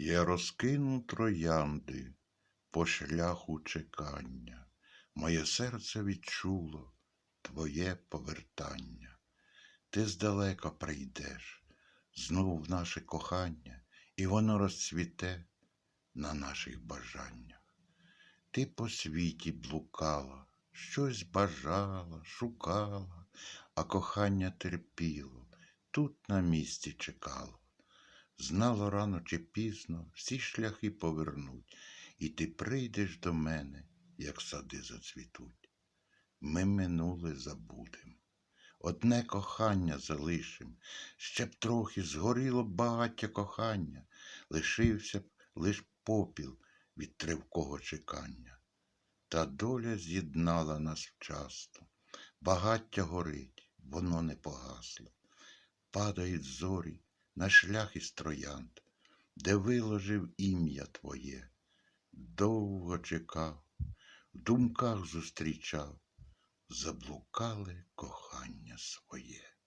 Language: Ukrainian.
Я розкину троянди по шляху чекання, моє серце відчуло твоє повертання. Ти здалека прийдеш знов в наше кохання, і воно розцвіте на наших бажаннях. Ти по світі блукала, щось бажала, шукала, а кохання терпіло, тут на місці чекало. Знало рано чи пізно всі шляхи повернуть, і ти прийдеш до мене, як сади зацвітуть. Ми минуле забудем, одне кохання залишим, ще б трохи згоріло багаття кохання, лишився б лиш попіл від тривкого чекання. Та доля з'єднала нас вчасно, багаття горить, воно не погасло. Падають зорі на шлях із троянд, де виложив ім'я твоє. Довго чекав, в думках зустрічав, заблукали кохання своє.